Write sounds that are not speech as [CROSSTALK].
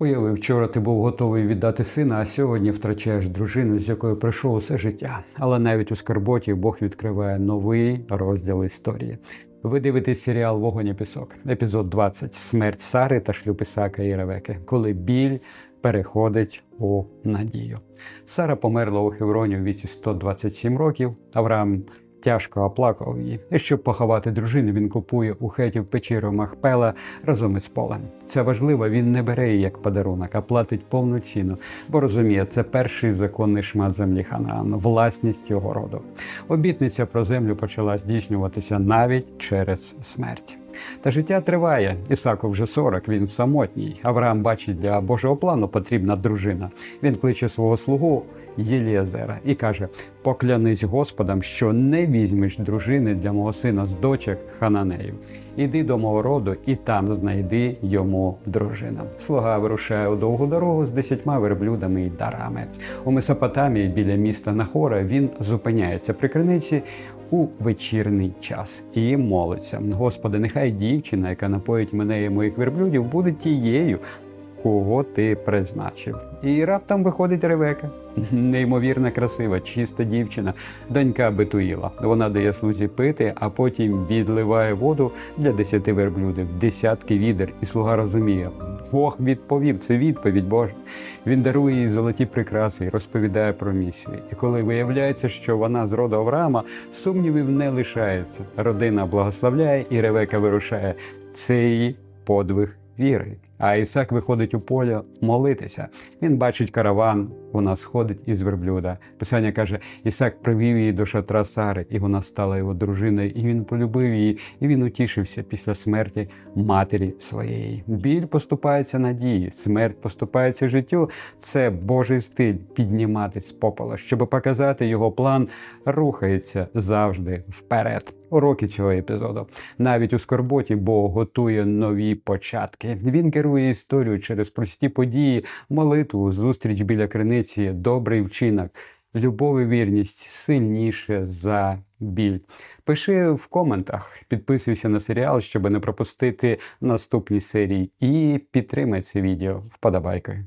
Уяви, вчора ти був готовий віддати сина, а сьогодні втрачаєш дружину, з якою пройшов усе життя. Але навіть у скарботі Бог відкриває новий розділ історії. Ви дивитесь серіал Вогонь і пісок, епізод 20 Смерть Сари та шлюб Ісака і Ревеки, коли біль переходить у надію. Сара померла у Хевроні у віці 127 років. Авраам тяжко оплакав її. Щоб поховати дружину, він купує у хетів печеру Махпела разом із полем. Це важливо, він не бере її як подарунок, а платить повну ціну, бо розуміє, це перший законний шмат землі Ханаан, власність його роду. Обітниця про землю почала здійснюватися навіть через смерть. Та життя триває. Ісаку вже 40, він самотній. Авраам бачить, для Божого плану потрібна дружина. Він кличе свого слугу Єліазера і каже: Поклянись Господом, що не візьмеш дружини для мого сина з дочок Хананеїв. Іди до мого роду і там знайди йому дружину. Слуга вирушає у довгу дорогу з десятьма верблюдами і дарами. У Месопотамії біля міста Нахора він зупиняється при криниці у вечірній час і молиться: Господи, нехай дівчина, яка напоїть мене і моїх верблюдів, буде тією. Кого ти призначив? І раптом виходить Ревека, [LAUGHS] неймовірно красива, чиста дівчина, донька Бетуїла. Вона дає слузі пити, а потім відливає воду для десяти верблюдів, десятки відер, і слуга розуміє, Бог відповів, це відповідь Божа. Він дарує їй золоті прикраси і розповідає про місію. І коли виявляється, що вона з роду Авраама, сумнівів не лишається. Родина благословляє, і Ревека вирушає. Це її подвиг віри. А Ісак виходить у поле молитися. Він бачить караван, вона сходить із верблюда. Писання каже: Ісак привів її до шатра Сари, і вона стала його дружиною, і він полюбив її, і він утішився після смерті матері своєї. Біль поступається надії, смерть поступається життю. Це Божий стиль підніматись з попела, щоб показати його план, рухається завжди вперед. Уроки цього епізоду. Навіть у скорботі Бог готує нові початки. Він керує історію через прості події, молитву, зустріч біля криниці, добрий вчинок. Любов і вірність сильніше за біль. Пиши в коментах, підписуйся на серіал, щоб не пропустити наступні серії, і підтримай це відео вподобайкою.